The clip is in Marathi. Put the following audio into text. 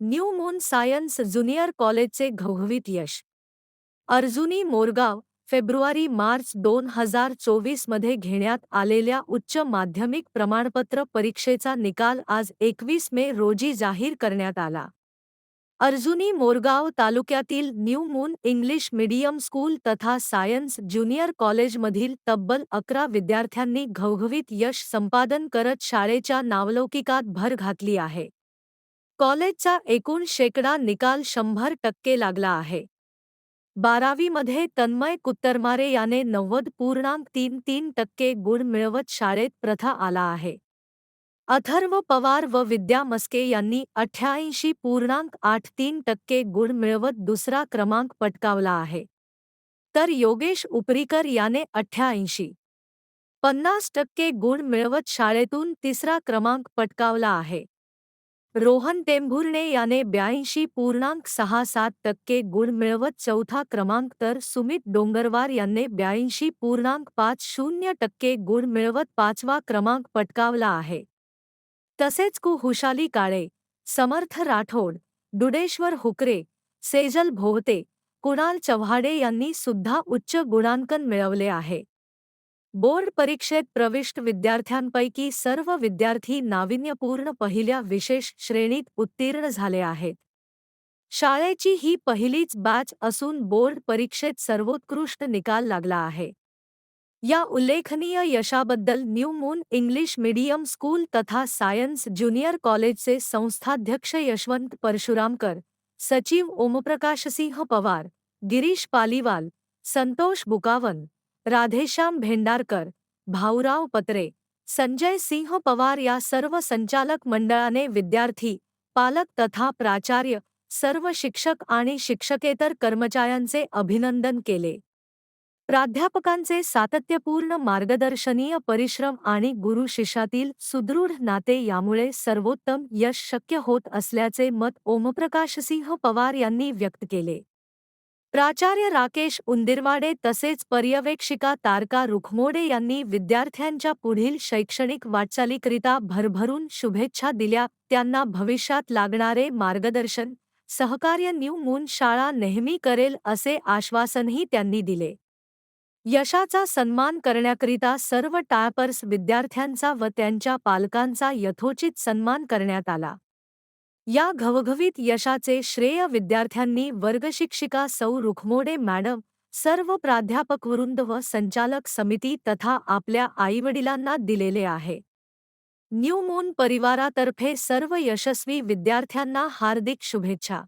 न्यू मून सायन्स ज्युनियर कॉलेजचे घवघवीत यश. अर्जुनी मोरगाव फेब्रुवारी मार्च दोन हजार चोवीसमध्ये घेण्यात आलेल्या उच्च माध्यमिक प्रमाणपत्र परीक्षेचा निकाल आज एकवीस मे रोजी जाहीर करण्यात आला. अर्जुनी मोरगाव तालुक्यातील new moon English medium school तथा सायन्स ज्युनियर कॉलेजमधील तब्बल अकरा विद्यार्थ्यांनी घवघवीत यश संपादन करत शाळेच्या नावलौकिकात भर घातली आहे. कॉलेजचा एकूण शेकडा निकाल शंभर टक्के लागला आहे. बारावीमध्ये तन्मय कुत्तरमारे याने नव्वद पूर्णांक तीन तीन टक्के गुण मिळवत शाळेत प्रथा आला आहे. अथर्व पवार व विद्या मस्के यांनी अठ्ठ्याऐंशी पूर्णांक आठ तीन टक्के गुण मिळवत दुसरा क्रमांक पटकावला आहे. तर योगेश उपरीकर याने अठ्ठ्याऐंशी. पन्नास टक्के गुण मिळवत शाळेतून तिसरा क्रमांक पटकावला आहे. रोहन टेंभुर्णे याने ब्याऐंशी पूर्णांक सहा सात टक्के गुण मिळवत चौथा क्रमांक तर सुमित डोंगरवार यांनी ब्याऐंशी पूर्णांक पाच शून्य टक्के गुण मिळवत पाचवा क्रमांक पटकावला आहे. तसेच कु हुशाली काळे, समर्थ राठोड, डुडेश्वर हुकरे, सेजल भोवते, कुणाल चव्हाडे यांनी सुद्धा उच्च गुणांकन मिळवले आहे. बोर्ड परीक्षेत प्रविष्ट विद्यार्थ्यांपैकी सर्व विद्यार्थी नाविन्यपूर्ण पहिल्या विशेष श्रेणीत उत्तीर्ण झाले आहेत. शाळेची ही पहिलीच बॅच असून बोर्ड परीक्षेत सर्वोत्कृष्ट निकाल लागला आहे. या उल्लेखनीय यशाबद्दल new moon English medium school तथा सायन्स ज्युनियर कॉलेजचे संस्थाध्यक्ष यशवंत परशुरामकर सचिव ओमप्रकाशसिंह पवार गिरीश पालीवाल संतोष बुकावन राधेश्याम भेंडारकर भाऊराव पत्रे संजय सिंह पवार या सर्व संचालक मंडळाने विद्यार्थी पालक तथा प्राचार्य सर्व शिक्षक आणि शिक्षकेतर कर्मचाऱ्यांचे अभिनंदन केले. प्राध्यापकांचे सातत्यपूर्ण मार्गदर्शनीय परिश्रम आणि गुरु शिष्यातील सुदृढ नाते यामुळे सर्वोत्तम यश शक्य होत असल्याचे मत ओमप्रकाशसिंह पवार यांनी व्यक्त केले. प्राचार्य राकेश उंदिरवाडे तसेच पर्यवेक्षिका तारका रुखमोडे यांनी विद्यार्थ्यांच्या पुढील शैक्षणिक वाटचालीकरिता भरभरून शुभेच्छा दिल्या. त्यांना भविष्यात लागणारे मार्गदर्शन सहकार्य न्यू मून शाळा नेहमी करेल असे आश्वासनही त्यांनी दिले. यशाचा सन्मान करण्याकरिता सर्व टायपर्स विद्यार्थ्यांचा व त्यांच्या पालकांचा यथोचित सन्मान करण्यात आला. या घवघवीत यशाचे श्रेय विद्यार्थ्यांनी वर्गशिक्षिका सौ रुखमोडे मॅडम सर्व प्राध्यापकवृंद व संचालक समिती तथा आपल्या आईवडिलांना दिलेले आहे. न्यू मून परिवारातर्फे सर्व यशस्वी विद्यार्थ्यांना हार्दिक शुभेच्छा.